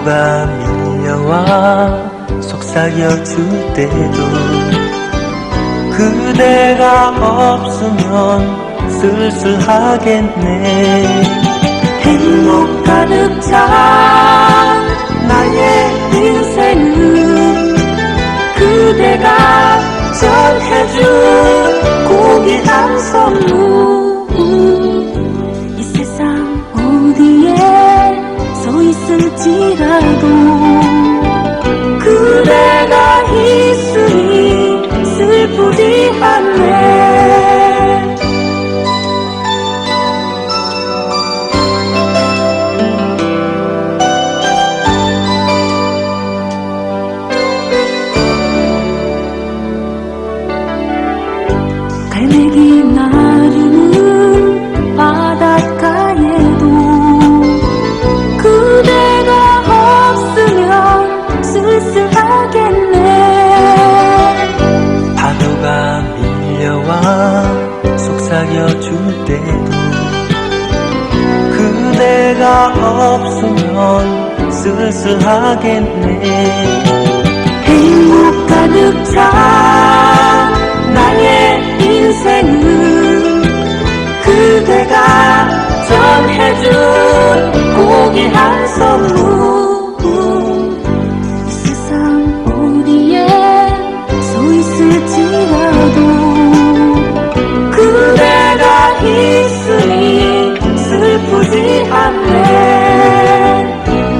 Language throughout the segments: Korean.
파도가 밀려와 속삭여 줄 때도 그대가 없으면 쓸쓸하겠네. 행복 가득 찬 나의 인생은 그대가 전해준 고귀한 선물. 갈매기 나르는 바닷가에도 그대가 없으면 쓸쓸하겠네. 파도가 밀려와 속삭여 줄 때도 그대가 없으면 쓸쓸하겠네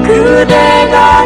그대가